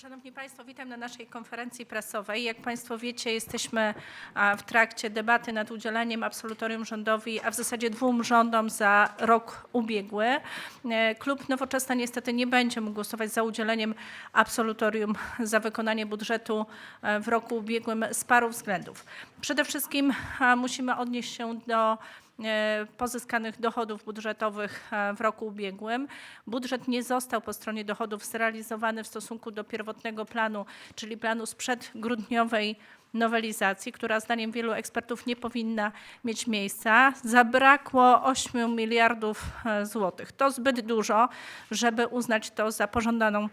Szanowni Państwo, witam na naszej konferencji prasowej. Jak Państwo wiecie, jesteśmy w trakcie debaty nad udzieleniem absolutorium rządowi, a w zasadzie dwóm rządom za rok ubiegły. E, Klub Nowoczesna niestety nie będzie mógł głosować za udzieleniem absolutorium za wykonanie budżetu e, w roku ubiegłym z paru względów. Przede wszystkim musimy odnieść się do pozyskanych dochodów budżetowych e, w roku ubiegłym. Budżet nie został po stronie dochodów zrealizowany w stosunku do pierwotnego planu, czyli planu sprzed grudniowej nowelizacji, która zdaniem wielu ekspertów nie powinna mieć miejsca. Zabrakło 8 miliardów e, złotych. To zbyt dużo, żeby uznać to za pożądaną e,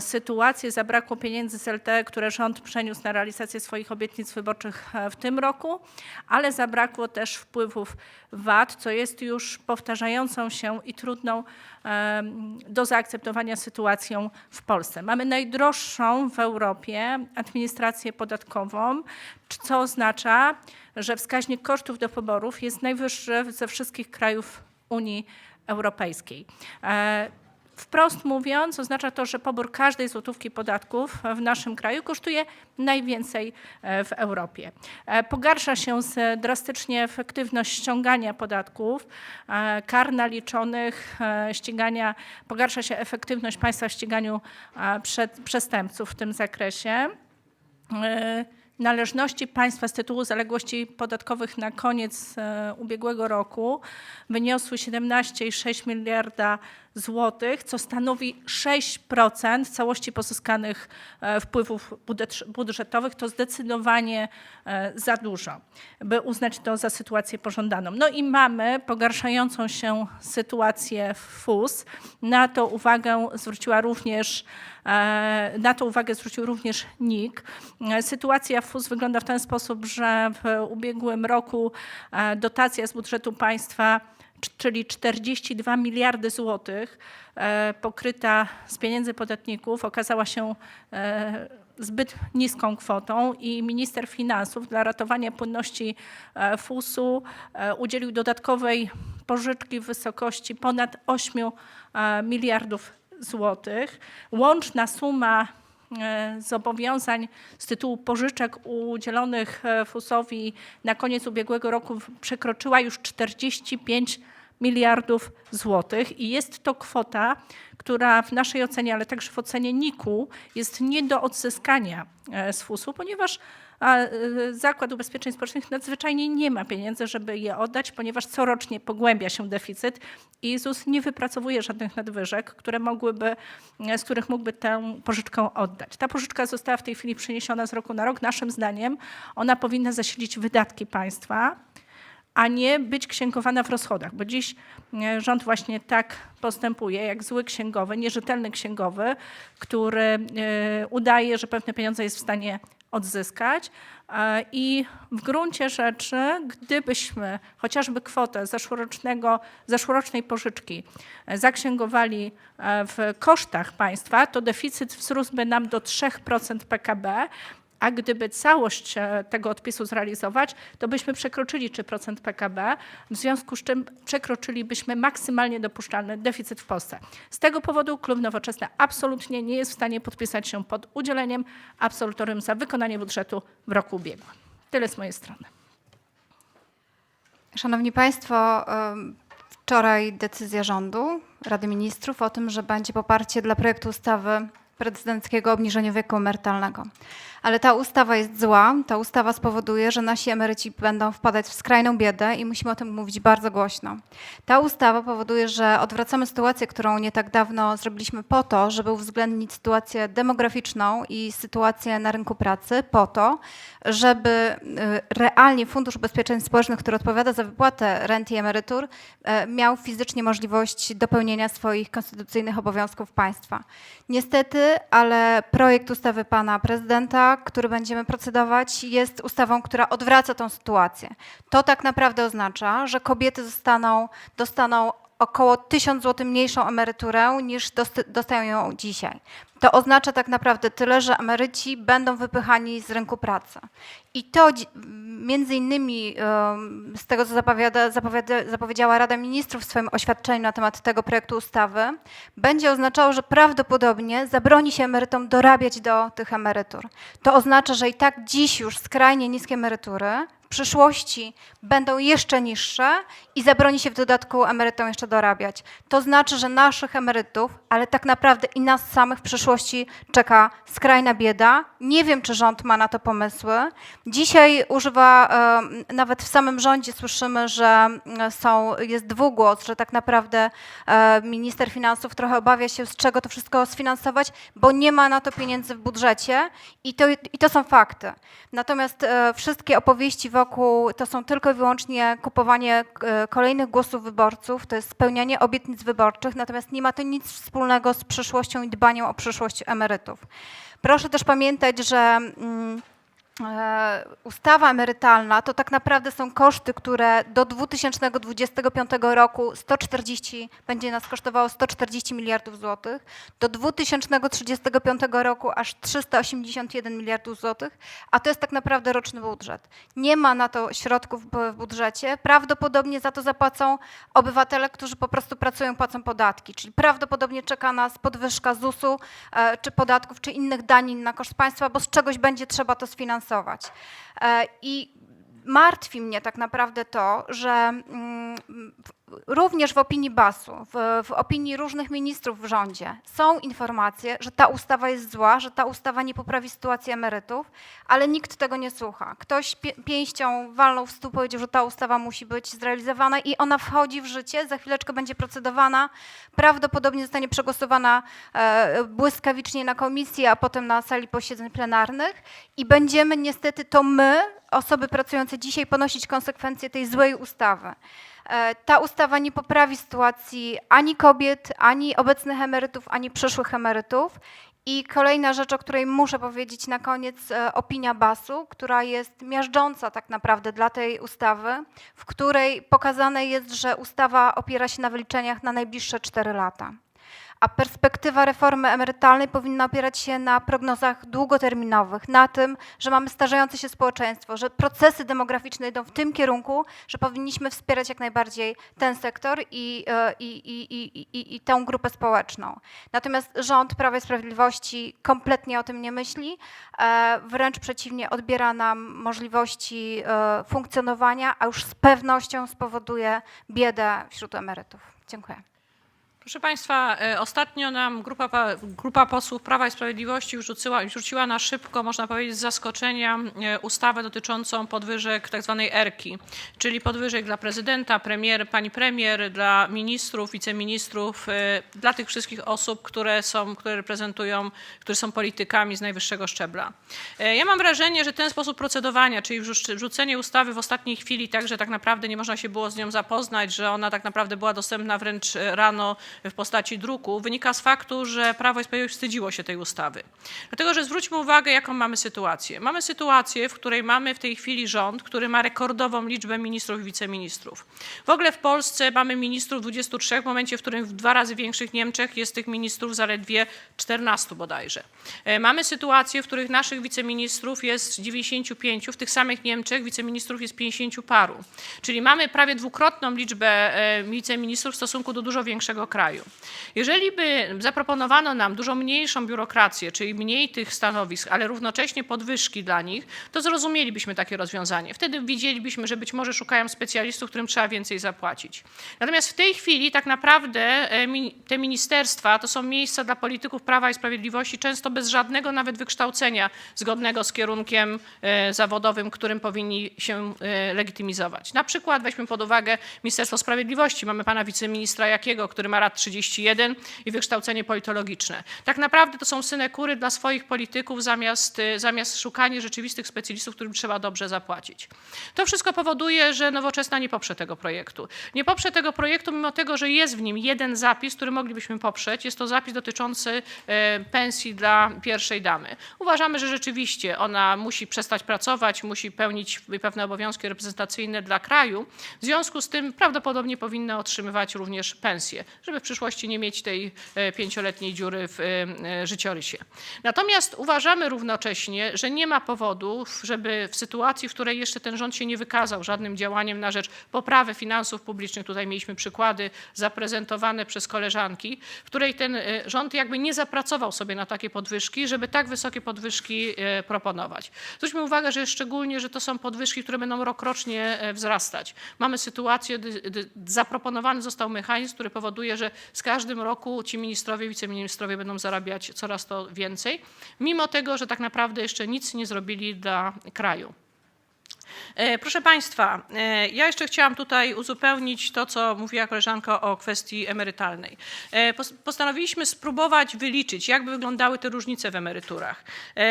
sytuację. Zabrakło pieniędzy z LTE, które rząd przeniósł na realizację swoich obietnic wyborczych e, w tym roku, ale zabrakło też wpływów VAT, co jest już powtarzającą się i trudną em, do zaakceptowania sytuacją w Polsce. Mamy najdroższą w Europie administrację podatkową, co oznacza, że wskaźnik kosztów do poborów jest najwyższy ze wszystkich krajów Unii Europejskiej. Wprost mówiąc, oznacza to, że pobór każdej złotówki podatków w naszym kraju kosztuje najwięcej e, w Europie. E, Pogarsza się drastycznie efektywność ściągania podatków, e, kar naliczonych, ścigania, pogarsza się efektywność państwa w ściganiu przestępców w tym zakresie. Należności państwa z tytułu zaległości podatkowych na koniec ubiegłego roku wyniosły 17,6 miliarda złotych, co stanowi 6% całości pozyskanych e, wpływów budżet- budżetowych. To zdecydowanie e, za dużo, by uznać to za sytuację pożądaną. No i mamy pogarszającą się sytuację w FUS. Na to uwagę zwróciła również E, Na to uwagę zwrócił również NIK. Sytuacja w FUS wygląda w ten sposób, że w ubiegłym roku dotacja z budżetu państwa, czyli 42 miliardy złotych, e, pokryta z pieniędzy podatników, okazała się e, zbyt niską kwotą i minister finansów dla ratowania płynności e, FUS-u udzielił dodatkowej pożyczki w wysokości ponad 8 e, miliardów złotych. Łączna suma zobowiązań z tytułu pożyczek udzielonych e, FUS-owi na koniec ubiegłego roku przekroczyła już 45 miliardów złotych i jest to kwota, która w naszej ocenie, ale także w ocenie NIK-u jest nie do odzyskania e, z FUS-u, ponieważ e, Zakład Ubezpieczeń Społecznych nadzwyczajnie nie ma pieniędzy, żeby je oddać, ponieważ corocznie pogłębia się deficyt i ZUS nie wypracowuje żadnych nadwyżek, które mogłyby, e, z których mógłby tę pożyczkę oddać. Ta pożyczka została w tej chwili przeniesiona z roku na rok. Naszym zdaniem ona powinna zasilić wydatki państwa, a nie być księgowana w rozchodach, bo dziś e, rząd właśnie tak postępuje, jak zły księgowy, nierzetelny księgowy, który e, udaje, że pewne pieniądze jest w stanie odzyskać. E, I w gruncie rzeczy, gdybyśmy chociażby kwotę zeszłorocznego, zeszłorocznej pożyczki zaksięgowali w kosztach państwa, to deficyt wzrósłby nam do 3% PKB, a gdyby całość e, tego odpisu zrealizować, to byśmy przekroczyli 3% PKB, w związku z czym przekroczylibyśmy maksymalnie dopuszczalny deficyt w Polsce. Z tego powodu Klub Nowoczesna absolutnie nie jest w stanie podpisać się pod udzieleniem absolutorium za wykonanie budżetu w roku ubiegłym. Tyle z mojej strony. Szanowni Państwo, wczoraj decyzja rządu, Rady Ministrów o tym, że będzie poparcie dla projektu ustawy prezydenckiego o obniżeniu wieku emerytalnego. Ale ta ustawa jest zła. Ta ustawa spowoduje, że nasi emeryci będą wpadać w skrajną biedę i musimy o tym mówić bardzo głośno. Ta ustawa powoduje, że odwracamy sytuację, którą nie tak dawno zrobiliśmy po to, żeby uwzględnić sytuację demograficzną i sytuację na rynku pracy, po to, żeby y, realnie Fundusz Ubezpieczeń Społecznych, który odpowiada za wypłatę rent i emerytur, e, miał fizycznie możliwość dopełnienia swoich konstytucyjnych obowiązków państwa. Niestety, ale projekt ustawy pana prezydenta, który będziemy procedować, jest ustawą, która odwraca tą sytuację. To tak naprawdę oznacza, że kobiety zostaną, dostaną około 1000 zł mniejszą emeryturę niż dost- dostają ją dzisiaj. To oznacza tak naprawdę tyle, że emeryci będą wypychani z rynku pracy. I to między innymi z tego, co zapowiada, zapowiedziała Rada Ministrów w swoim oświadczeniu na temat tego projektu ustawy, będzie oznaczało, że prawdopodobnie zabroni się emerytom dorabiać do tych emerytur. To oznacza, że i tak dziś już skrajnie niskie emerytury przyszłości będą jeszcze niższe i zabroni się w dodatku emerytom jeszcze dorabiać. To znaczy, że naszych emerytów, ale tak naprawdę i nas samych w przyszłości czeka skrajna bieda. Nie wiem, czy rząd ma na to pomysły. Dzisiaj używa, nawet w samym rządzie słyszymy, że e, są, jest dwugłos, że tak naprawdę e, minister finansów trochę obawia się, z czego to wszystko sfinansować, bo nie ma na to pieniędzy w budżecie i to, i to są fakty. Natomiast e, wszystkie opowieści wokół to są tylko i wyłącznie kupowanie e, kolejnych głosów wyborców, to jest spełnianie obietnic wyborczych, natomiast nie ma to nic wspólnego z przyszłością i dbaniem o przyszłość emerytów. Proszę też pamiętać, że mm, ustawa emerytalna to tak naprawdę są koszty, które do 2025 roku 140 będzie nas kosztowało 140 miliardów złotych, do 2035 roku aż 381 miliardów złotych, a to jest tak naprawdę roczny budżet. Nie ma na to środków w w budżecie. Prawdopodobnie za to zapłacą obywatele, którzy po prostu pracują, płacą podatki, czyli prawdopodobnie czeka nas podwyżka ZUS-u, e, czy podatków, czy innych danin na koszt państwa, bo z czegoś będzie trzeba to sfinansować. E, I martwi mnie tak naprawdę to, że mm, również w opinii BAS-u, w, w opinii różnych ministrów w rządzie są informacje, że ta ustawa jest zła, że ta ustawa nie poprawi sytuacji emerytów, ale nikt tego nie słucha. Ktoś pięścią walnął w stół, powiedział, że ta ustawa musi być zrealizowana i ona wchodzi w życie, za chwileczkę będzie procedowana, prawdopodobnie zostanie przegłosowana e, błyskawicznie na komisji, a potem na sali posiedzeń plenarnych i będziemy niestety to my, osoby pracujące dzisiaj, ponosić konsekwencje tej złej ustawy. E, Ta ustawa nie poprawi sytuacji ani kobiet, ani obecnych emerytów, ani przyszłych emerytów. I kolejna rzecz, o której muszę powiedzieć na koniec, e, opinia BAS-u, która jest miażdżąca tak naprawdę dla tej ustawy, w której pokazane jest, że ustawa opiera się na wyliczeniach na najbliższe 4 lata. A perspektywa reformy emerytalnej powinna opierać się na prognozach długoterminowych, na tym, że mamy starzejące się społeczeństwo, że procesy demograficzne idą w tym kierunku, że powinniśmy wspierać jak najbardziej ten sektor i, e, i, i, i, i, tę grupę społeczną. Natomiast rząd Prawa i Sprawiedliwości kompletnie o tym nie myśli, e, wręcz przeciwnie, odbiera nam możliwości e, funkcjonowania, a już z pewnością spowoduje biedę wśród emerytów. Dziękuję. Proszę Państwa, e, ostatnio nam grupa, pa- grupa posłów Prawa i Sprawiedliwości rzuciła, rzuciła na szybko, można powiedzieć z zaskoczenia, e, ustawę dotyczącą podwyżek tak zwanej ERKI, czyli podwyżek dla prezydenta, premier, pani premier, dla ministrów, wiceministrów, e, dla tych wszystkich osób, które są, które reprezentują, które są politykami z najwyższego szczebla. Ja mam wrażenie, że ten sposób procedowania, czyli wrzuc- wrzucenie ustawy w ostatniej chwili, tak że tak naprawdę nie można się było z nią zapoznać, że ona tak naprawdę była dostępna wręcz rano w postaci druku, wynika z faktu, że Prawo i Sprawiedliwość wstydziło się tej ustawy. Dlatego, że zwróćmy uwagę, jaką mamy sytuację. Mamy sytuację, w której mamy w tej chwili rząd, który ma rekordową liczbę ministrów i wiceministrów. W ogóle w Polsce mamy ministrów 23, w momencie, w którym w dwa razy większych Niemczech jest tych ministrów zaledwie 14 bodajże. E, Mamy sytuację, w których naszych wiceministrów jest 95, w tych samych Niemczech wiceministrów jest 50 paru. Czyli mamy prawie dwukrotną liczbę e, wiceministrów w stosunku do dużo większego kraju. Jeżeli by zaproponowano nam dużo mniejszą biurokrację, czyli mniej tych stanowisk, ale równocześnie podwyżki dla nich, to zrozumielibyśmy takie rozwiązanie. Wtedy widzielibyśmy, że być może szukają specjalistów, którym trzeba więcej zapłacić. Natomiast w tej chwili tak naprawdę e, te ministerstwa to są miejsca dla polityków Prawa i Sprawiedliwości, często bez żadnego nawet wykształcenia zgodnego z kierunkiem e, zawodowym, którym powinni się e, legitymizować. Na przykład weźmy pod uwagę Ministerstwo Sprawiedliwości. Mamy pana wiceministra Jakiego, który ma lat 31 i wykształcenie politologiczne. Tak naprawdę to są synekury dla swoich polityków zamiast, y, zamiast szukanie rzeczywistych specjalistów, którym trzeba dobrze zapłacić. To wszystko powoduje, że Nowoczesna nie poprze tego projektu. Nie poprze tego projektu, mimo tego, że jest w nim jeden zapis, który moglibyśmy poprzeć. Jest to zapis dotyczący e, pensji dla pierwszej damy. Uważamy, że rzeczywiście ona musi przestać pracować, musi pełnić pewne obowiązki reprezentacyjne dla kraju. W związku z tym prawdopodobnie powinna otrzymywać również pensję, żeby przyszłości nie mieć tej e, pięcioletniej dziury w e, e, życiorysie. Natomiast uważamy równocześnie, że nie ma powodów, żeby w sytuacji, w której jeszcze ten rząd się nie wykazał żadnym działaniem na rzecz poprawy finansów publicznych, tutaj mieliśmy przykłady zaprezentowane przez koleżanki, w której ten rząd jakby nie zapracował sobie na takie podwyżki, żeby tak wysokie podwyżki proponować. Zwróćmy uwagę, że szczególnie, że to są podwyżki, które będą rokrocznie wzrastać. Mamy sytuację, gdy zaproponowany został mechanizm, który powoduje, że z każdym roku ci ministrowie, wiceministrowie będą zarabiać coraz to więcej, mimo tego, że tak naprawdę jeszcze nic nie zrobili dla kraju. E, Proszę Państwa, e, ja jeszcze chciałam tutaj uzupełnić to, co mówiła koleżanka o kwestii emerytalnej. E, pos- Postanowiliśmy spróbować wyliczyć, jak by wyglądały te różnice w emeryturach.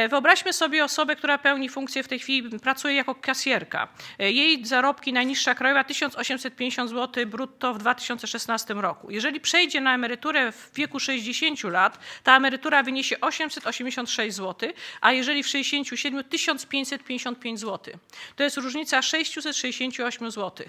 Wyobraźmy sobie osobę, która pełni funkcję w tej chwili, pracuje jako kasjerka. Jej zarobki najniższa krajowa 1850 zł brutto w 2016 roku. Jeżeli przejdzie na emeryturę w wieku 60 lat, ta emerytura wyniesie 886 zł, a jeżeli w 67 1555 zł. To jest różnica 668 zł.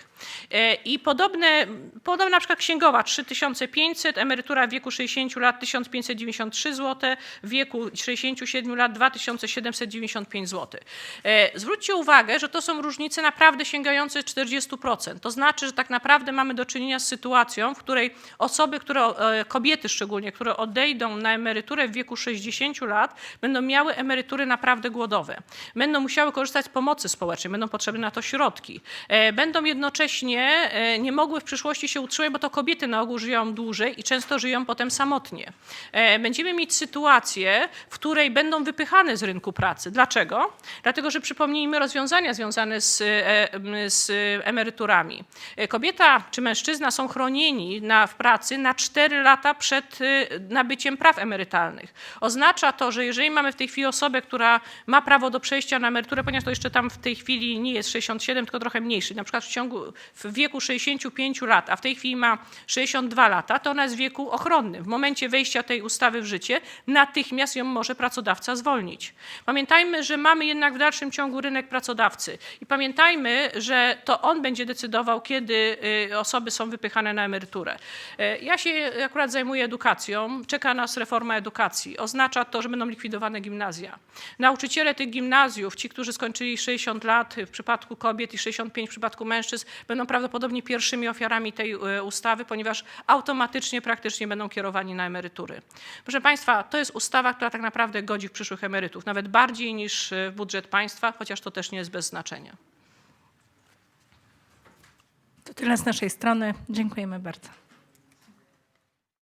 E, I podobne, podobna na przykład księgowa 3500, emerytura w wieku 60 lat 1593 zł, w wieku 67 lat 2795 zł. E, Zwróćcie uwagę, że to są różnice naprawdę sięgające 40%. To znaczy, że tak naprawdę mamy do czynienia z sytuacją, w której osoby, które, e, kobiety szczególnie, które odejdą na emeryturę w wieku 60 lat, będą miały emerytury naprawdę głodowe. Będą musiały korzystać z pomocy społecznej, będą potrzebne na to środki. E, Będą jednocześnie e, nie mogły w przyszłości się utrzymać, bo to kobiety na ogół żyją dłużej i często żyją potem samotnie. E, Będziemy mieć sytuację, w której będą wypychane z rynku pracy. Dlaczego? Dlatego, że przypomnijmy rozwiązania związane z, z emeryturami. Kobieta czy mężczyzna są chronieni na, w pracy na 4 lata przed nabyciem praw emerytalnych. Oznacza to, że jeżeli mamy w tej chwili osobę, która ma prawo do przejścia na emeryturę, ponieważ to jeszcze tam w tej chwili nie jest 67, tylko trochę mniejszy, na przykład w ciągu w wieku 65 lat, a w tej chwili ma 62 lata, to ona jest w wieku ochronnym. W momencie wejścia tej ustawy w życie natychmiast ją może pracodawca zwolnić. Pamiętajmy, że mamy jednak w dalszym ciągu rynek pracodawcy i pamiętajmy, że to on będzie decydował, kiedy y, osoby są wypychane na emeryturę. E, Ja się akurat zajmuję edukacją. Czeka nas reforma edukacji. Oznacza to, że będą likwidowane gimnazja. Nauczyciele tych gimnazjów, ci, którzy skończyli 60 lat w przypadku kobiet i 65 w przypadku mężczyzn, będą prawdopodobnie pierwszymi ofiarami tej e, ustawy, ponieważ automatycznie praktycznie będą kierowani na emerytury. Proszę Państwa, to jest ustawa, która tak naprawdę godzi w przyszłych emerytów, nawet bardziej niż e, w budżet państwa, chociaż to też nie jest bez znaczenia. To tyle z naszej strony. Dziękujemy bardzo.